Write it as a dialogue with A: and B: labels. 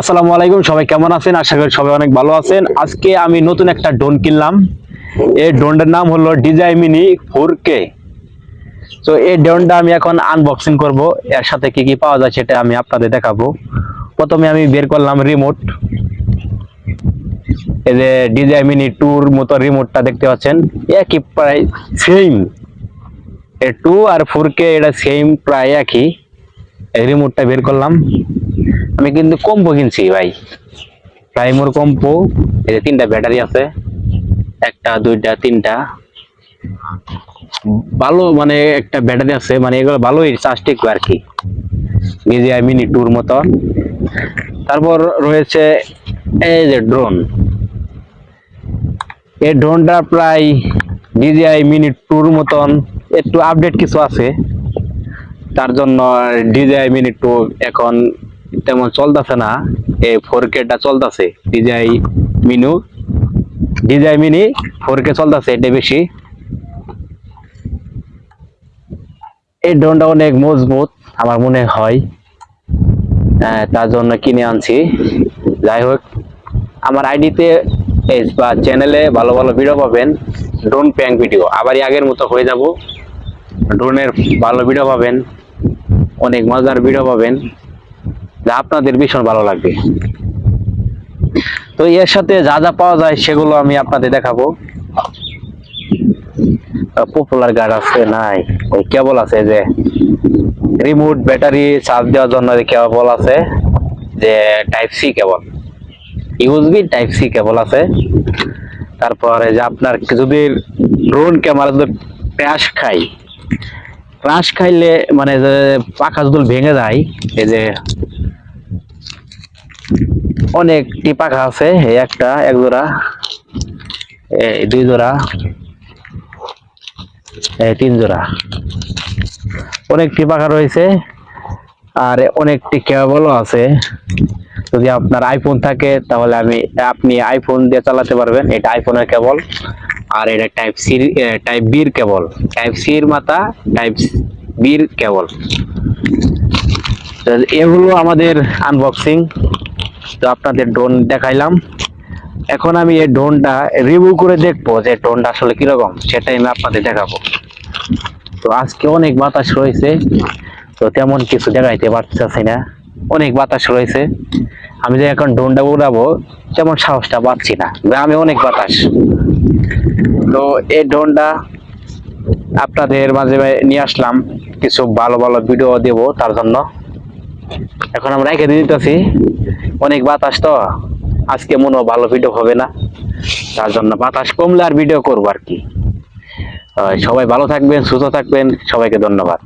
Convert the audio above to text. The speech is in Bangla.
A: আসসালামু আলাইকুম, সবাই কেমন আছেন? আশা করি সবাই অনেক ভালো আছেন। আজকে আমি নতুন একটা ড্রোন কিনলাম। এই ড্রোনটার নাম হলো ডিজাই মিনি ফোর কে। তো এই ড্রোনটা আমি এখন আনবক্সিং করব। এর সাথে কি কি পাওয়া যায় সেটা আমি আপনাদের দেখাবো। প্রথমে আমি বের করলাম রিমোট এই যে ডিজাই মিনি টুর মতো রিমোটটা দেখতে পাচ্ছেন। একই প্রায় same A two R four K এটা সেম প্রায় একই। এই রিমোটটা বের করলাম। আমি কিন্তু কম্পো কিনছি ভাই। প্রাইমোর কম্পো এই যে তিনটা ব্যাটারি আছে, একটা, দুইটা, তিনটা। ভালো মানে একটা ব্যাটারি আছে মানে এগুলো ভালোই চার্জ টিকবে আর কি। বিজিআই মিনি টুর মতো। তারপর রয়েছে এই যে ড্রোন এই ড্রোনটা প্রায় ডিজিআই মিনি টুর মতন, একটু আপডেট কিছু আছে। তার জন্য ডিজাই মিনি টু এখন তেমন চলতেছে না। এই ফোর কেটা চলতেছে। DJI Mini DJI Mini four K চলতেছে এটা বেশি। এই ড্রোনটা অনেক মজবুত আমার মনে হয়। হ্যাঁ, তার জন্য কিনে আনছি। যাই হোক আমার আইডিতে বা চ্যানেলে ভালো ভালো ভিডিও পাবেন। ড্রোন প্যাঙ্ক ভিডিও আবার আগের মতো হয়ে যাব। ড্রোনের ভালো ভিডিও পাবেন। অনেক মজার ভিডিও পাবেন। আপনাদের ভীষণ ভালো লাগবে। তো এর সাথে যা যা পাওয়া যায় সেগুলো আমি আপনাদের দেখাবো। পপুলার গার্ড আছে, নাই। ওই কেবল আছে যে রিমোট ব্যাটারি চার্জ দেওয়ার জন্য কেবল আছে, যে type C cable USB type C cable আছে। তারপরে যে আপনার যদি ড্রোন ক্যামেরা যদি ক্র্যাশ খাই ক্রাশ খাইলে মানে যে পাখা যদি ভেঙে যায়, এই যে অনেকটি পাখা আছে, এই একটা, এক জোড়া, এই দুই জোড়া, এই তিন জোড়া। অনেকটি পাখা রয়েছে, আর অনেকটি কেবলও আছে। যদি আপনার আইফোন থাকে, তাহলে আমি, আপনি আইফোন দিয়ে চালাতে পারবেন। এটা আইফোনের কেবল, আর এটা টাইপ সি টাইপ বির কেবল। টাইপ সির মাথা টাইপ বির কেবল। এগুলো আমাদের আনবক্সিং তো আপনাদের ড্রোন দেখাইলাম। এখন আমি এই ড্রোনটা রিভিউ করে দেখব যে ড্রোনটা আসলে কীরকম, সেটাই আমি আপনাদের দেখাবো। তো আজকে অনেক বাতাস রয়েছে, তো তেমন কিছু দেখাইতে পারতেছি না। অনেক বাতাস রয়েছে। আমি যে এখন ড্রোনটা উড়াবো, তেমন সাহসটা পাচ্ছি না। গ্রামে অনেক বাতাস। তো এই ড্রোনটা আপনাদের মাঝে নিয়ে আসলাম। কিছু ভালো ভালো ভিডিও দেব তার জন্য। এখন আমরা রেখে দিতেছি অনেক বাতাস তো। আজকে মনে ভালো ভিডিও হবে না। তার জন্য বাতাস কমলে আর ভিডিও করব আর কি। সবাই ভালো থাকবেন, সুস্থ থাকবেন। সবাইকে ধন্যবাদ।